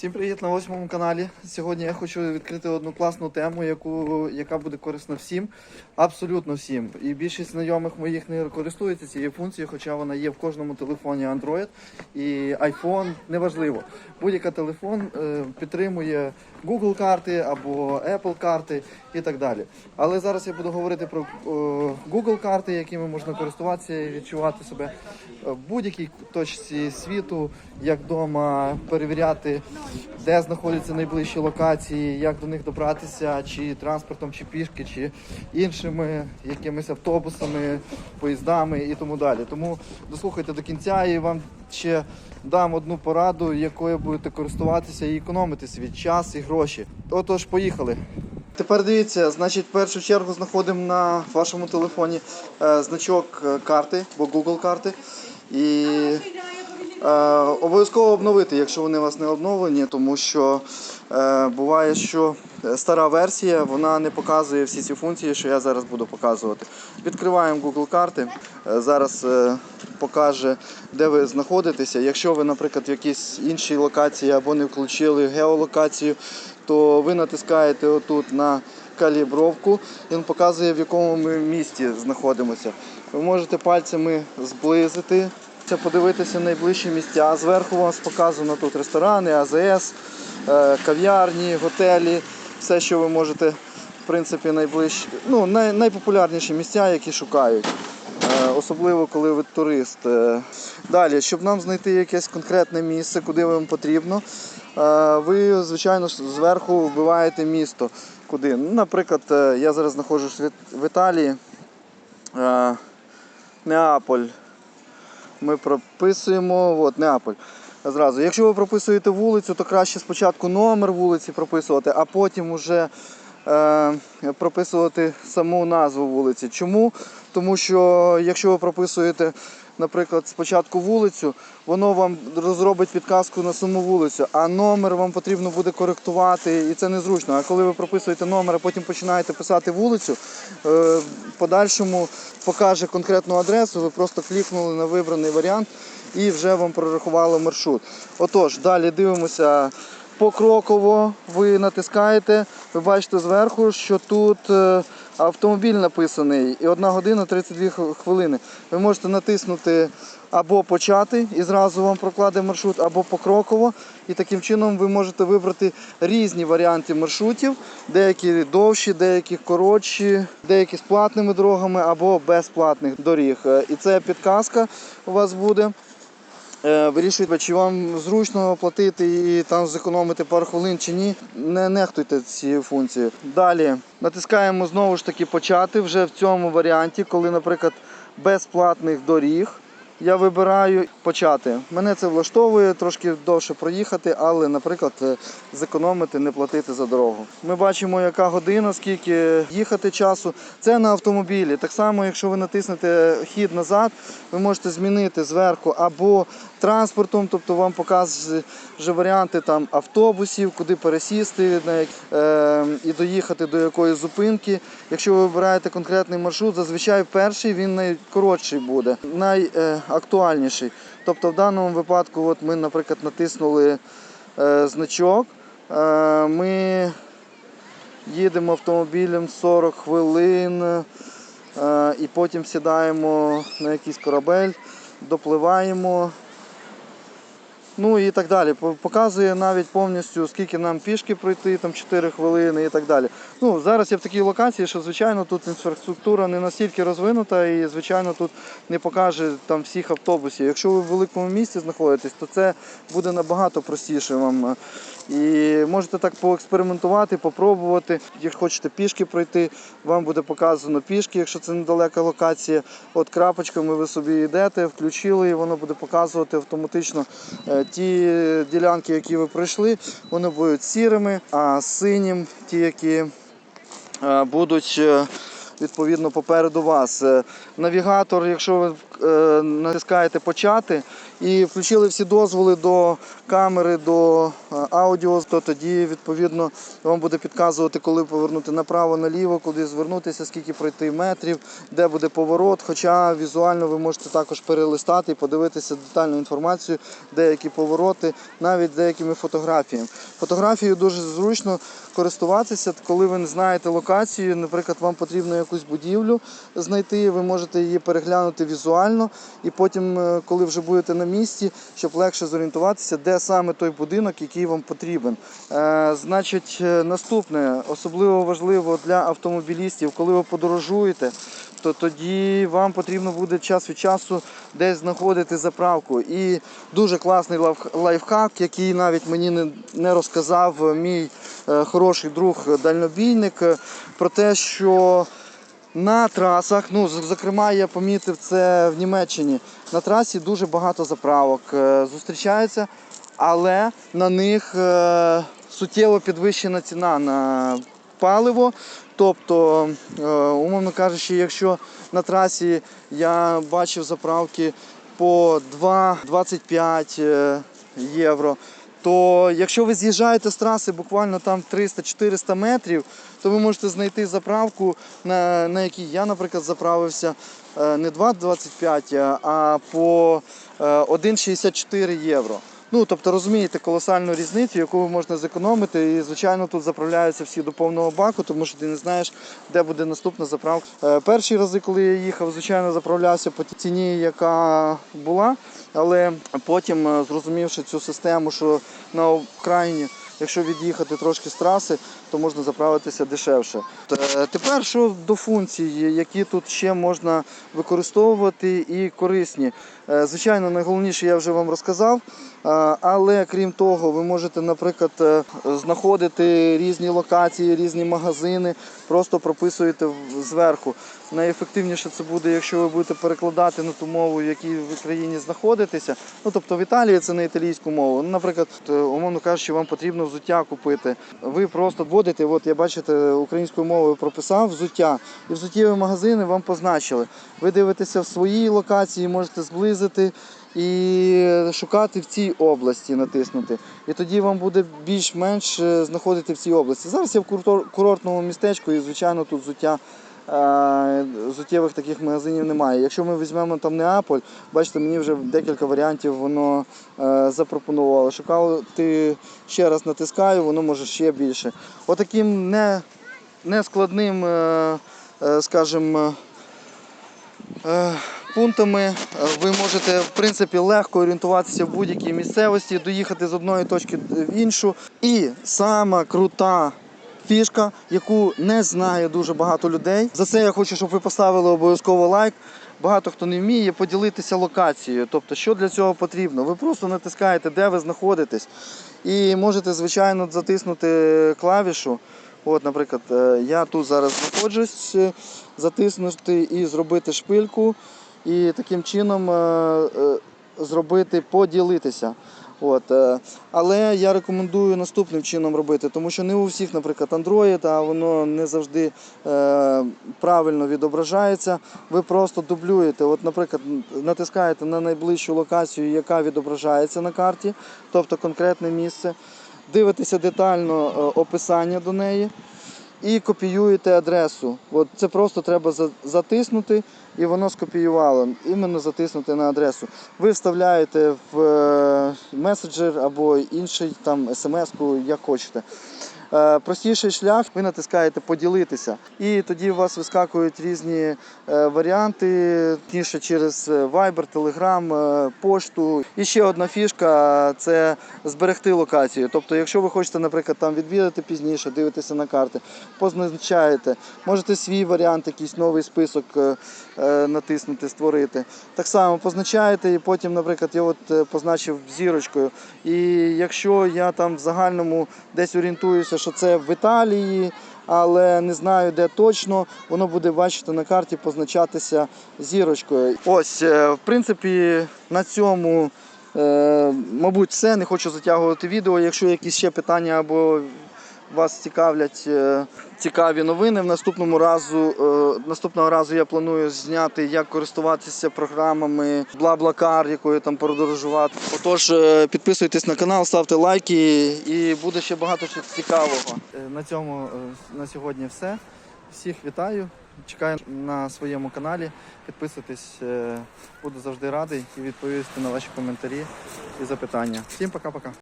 Всім привіт на восьмому каналі. Сьогодні я хочу відкрити одну класну тему, яку, яка буде корисна всім, абсолютно всім. І більшість знайомих моїх не користується цією функцією, хоча вона є в кожному телефоні Android і iPhone, неважливо. Будь-який телефон е, підтримує Google карти або Apple карти і так далі. Але зараз я буду говорити про е, Google карти, якими можна користуватися і відчувати себе в будь-якій точці світу, як вдома перевіряти, де знаходяться найближчі локації, як до них добратися, чи транспортом, чи пішки, чи іншими якимись автобусами, поїздами і тому далі. Тому дослухайте до кінця і вам ще дам одну пораду, якою будете користуватися і економити свій час і гроші. Отож, поїхали. Тепер дивіться, значить, в першу чергу знаходимо на вашому телефоні е, значок е, карти, бо Google карти. І обов'язково обновити, якщо вони у вас не обновлені, тому що е, буває, що стара версія вона не показує всі ці функції, що я зараз буду показувати. Відкриваємо Google карти. Е, зараз е, покаже, де ви знаходитеся. Якщо ви, наприклад, в якійсь іншій локації або не включили геолокацію, то ви натискаєте отут на калібровку, він показує, в якому ми місті знаходимося. Ви можете пальцями зблизити, подивитися найближчі місця. Зверху у вас показано тут ресторани, АЗС, е, кав'ярні, готелі, все, що ви можете, в принципі, найближчі, ну, най, найпопулярніші місця, які шукають. Е, Особливо коли ви турист. Е, Далі, щоб нам знайти якесь конкретне місце, куди вам потрібно, ви, звичайно, зверху вбиваєте місто. Куди? Ну, наприклад, я зараз знаходжусь в Італії. Неаполь. Ми прописуємо от, Неаполь. Зразу. Якщо ви прописуєте вулицю, то краще спочатку номер вулиці прописувати, а потім вже е, прописувати саму назву вулиці. Чому? Тому що якщо ви прописуєте, наприклад, спочатку вулицю, воно вам розробить підказку на саму вулицю, а номер вам потрібно буде коректувати, і це незручно. А коли ви прописуєте номер, а потім починаєте писати вулицю, е, в подальшому покаже конкретну адресу, ви просто клікнули на вибраний варіант і вже вам прорахувало маршрут. Отож, далі дивимося покроково, ви натискаєте, ви бачите зверху, що тут е, автомобіль написаний і 1 година 32 хвилини. Ви можете натиснути або почати і зразу вам прокладе маршрут, або покроково. І таким чином ви можете вибрати різні варіанти маршрутів, деякі довші, деякі коротші, деякі з платними дорогами або безплатних доріг. Е, І це підказка у вас буде. Е, Вирішуйте, чи вам зручно платити і там зекономити пару хвилин чи ні. Не нехтуйте цією функцією. Далі натискаємо знову ж таки почати вже в цьому варіанті, коли, наприклад, безплатних доріг. Я вибираю почати. Мене це влаштовує трошки довше проїхати, але, наприклад, е, зекономити, не платити за дорогу. Ми бачимо, яка година, скільки їхати часу. Це на автомобілі. Так само, якщо ви натиснете хід назад, ви можете змінити зверху або транспортом, тобто вам показує варіанти там автобусів, куди пересісти на як- е, і доїхати до якоїсь зупинки. Якщо ви вибираєте конкретний маршрут, зазвичай перший він найкоротший буде, найактуальніший. Тобто в даному випадку, от ми, наприклад, натиснули е, значок. Е, ми їдемо автомобілем 40 хвилин е, і потім сідаємо на якийсь корабель, допливаємо. Ну і так далі. Показує навіть повністю, скільки нам пішки пройти, там 4 хвилини і так далі. Ну, зараз я в такій локації, що звичайно тут інфраструктура не настільки розвинута і, звичайно, тут не покаже там всіх автобусів. Якщо ви в великому місті знаходитесь, то це буде набагато простіше вам. І можете так поекспериментувати, попробувати. Як хочете пішки пройти, вам буде показано пішки, якщо це недалека локація. От крапочками ви собі йдете, включили, і воно буде показувати автоматично е, ті ділянки, які ви пройшли, вони будуть сірими, а синім ті, які е, будуть е, відповідно попереду вас. Навігатор, якщо ви натискаєте почати і включили всі дозволи до камери, до е, аудіо, то тоді відповідно вам буде підказувати, коли повернути направо, наліво, куди звернутися, скільки пройти метрів, де буде поворот. Хоча візуально ви можете також перелистати і подивитися детальну інформацію, деякі повороти, навіть деякими фотографіями. Фотографією дуже зручно користуватися, коли ви не знаєте локацію. Наприклад, вам потрібно якусь будівлю знайти, ви можете її переглянути візуально, і потім, е, коли вже будете на місці, щоб легше зорієнтуватися, де саме той будинок, який вам потрібен. Е, значить, е, наступне, особливо важливо для автомобілістів, коли ви подорожуєте, то тоді вам потрібно буде час від часу десь знаходити заправку. І дуже класний лайфхак, який навіть мені не, розказав мій хороший друг дальнобійник, про те, що на трасах, ну зокрема, я помітив це в Німеччині. На трасі дуже багато заправок е, зустрічаються, але на них е, суттєво підвищена ціна на паливо. Тобто, е, умовно кажучи, якщо на трасі я бачив заправки по 2,25 е, євро, то якщо ви з'їжджаєте з траси буквально там 300-400 метрів, то ви можете знайти заправку, на, на якій я, наприклад, заправився е, не 2,25, а по е, 1,64 євро. Ну, тобто розумієте колосальну різницю, яку ви можете зекономити. І, звичайно, тут заправляються всі до повного баку, тому що ти не знаєш, де буде наступна заправка. Е, Перші рази, коли я їхав, звичайно, заправлявся по ціні, яка була. Але потім, е, зрозумівши цю систему, що на Україні, якщо від'їхати трошки з траси, то можна заправитися дешевше. Е, Тепер що до функцій, які тут ще можна використовувати і корисні. Звичайно, найголовніше я вже вам розказав. Але крім того, ви можете, наприклад, е, знаходити різні локації, різні магазини, просто прописуєте зверху. Найефективніше це буде, якщо ви будете перекладати на ту мову, в якій ви в країні знаходитеся. Ну тобто в Італії це на італійську мову. Ну, наприклад, е, умовно кажучи, вам потрібно взуття купити. Ви просто вводите, от я бачите, українською мовою прописав взуття, і взуттєві магазини вам позначили. Ви дивитеся в своїй локації, можете зблизити і шукати в цій області, натиснути. І тоді вам буде більш-менш е, знаходити в цій області. Зараз я в курортному містечку і, звичайно, тут взуття. е, Зуттєвих таких магазинів немає. Якщо ми візьмемо там Неаполь, бачите, мені вже декілька варіантів воно е, запропонувало. Шукати ще раз натискаю, воно може ще більше. Отаким не, нескладним, скажімо, пунктами е, ви можете в принципі легко орієнтуватися в будь-якій місцевості, доїхати з одної точки в іншу. І сама крута фішка, яку не знає дуже багато людей. За це я хочу, щоб ви поставили обов'язково лайк. Багато хто не вміє поділитися локацією. Тобто, що для цього потрібно? Ви просто натискаєте, де ви знаходитесь, і можете, звичайно, затиснути клавішу. От, наприклад, е, я тут зараз знаходжусь, затиснути і зробити шпильку, і таким чином е, е, зробити поділитися. От, е, але я рекомендую наступним чином робити, тому що не у всіх, наприклад, Android, а воно не завжди е, правильно відображається. Ви просто дублюєте. От, наприклад, натискаєте на найближчу локацію, яка відображається на карті, тобто конкретне місце. Дивитеся детально описання до неї і копіюєте адресу. От це просто треба затиснути, і воно скопіювало. Іменно затиснути на адресу. Ви вставляєте в е, меседжер або інший там смс-ку, як хочете. Е, Простіший шлях, ви натискаєте поділитися, і тоді у вас вискакують різні е, варіанти, ніше через е, Viber, Telegram, пошту. І ще одна фішка це зберегти локацію. Тобто, якщо ви хочете, наприклад, там відвідати пізніше, дивитеся на карти, позначаєте, можете свій варіант, якийсь новий список натиснути, створити. Так само позначаєте, і потім, наприклад, я от позначив зірочкою. І якщо я там в загальному десь орієнтуюся, що це в Італії, але не знаю де точно, воно буде бачити на карті позначатися зірочкою. Ось, е, в принципі, на цьому, е, мабуть, все. Не хочу затягувати відео. Якщо якісь ще питання або вас цікавлять е, цікаві новини. В наступному разу е, наступного разу я планую зняти, як користуватися програмами BlaBlaCar, якою там подорожувати. Отож, е, підписуйтесь на канал, ставте лайки, і буде ще багато чого цікавого. На цьому на сьогодні все. Всіх вітаю. Чекаю на своєму каналі. Підписуйтесь, буду завжди радий і відповісти на ваші коментарі і запитання. Всім пока-пока.